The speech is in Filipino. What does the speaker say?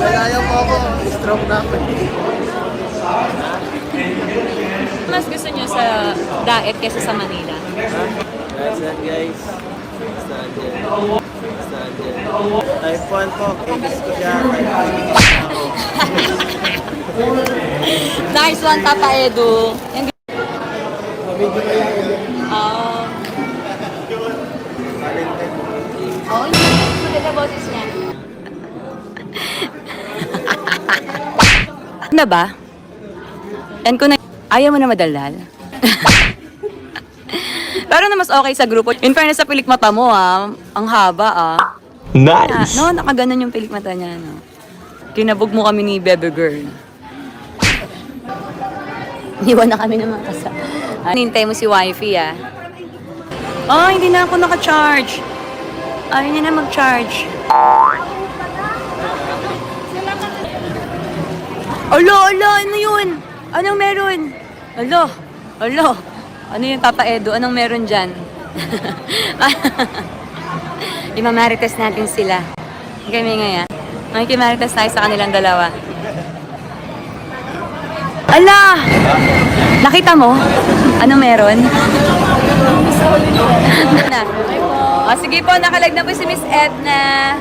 Malayo po ako. Stroke na ako. Mas gusto nyo sa Daet kesa sa Manila? Saan guys? Saan dyan? Saan dyan? iPhone po. Kikis ko siya. Nice one, Papa Edu. Yung... Oh. Oh, maganda boses niya. Na ba? Yan ko na... Ayaw mo na madaldal? Pero na mas okay sa grupo. In fairness sa pilik mata mo, ah. Ang haba, ah. Nice. No, nakaganon yung pilik mata niya, no. Kinabog mo kami ni Bebe Girl. Iwan na kami ng mga kasa. Ah, Nintay mo si wifey, ah. Oh, hindi na ako naka-charge. Ayaw niya na mag-charge. Alo, alo, ano yun? Anong meron? Alo, alo. Ano yung Papa Edo? Anong meron dyan? Imamarites natin sila. Kami ngayon. Makikimarites tayo sa kanilang dalawa. Ala! Nakita mo? Ano meron? O, sige po, nakalag na po si Miss Edna.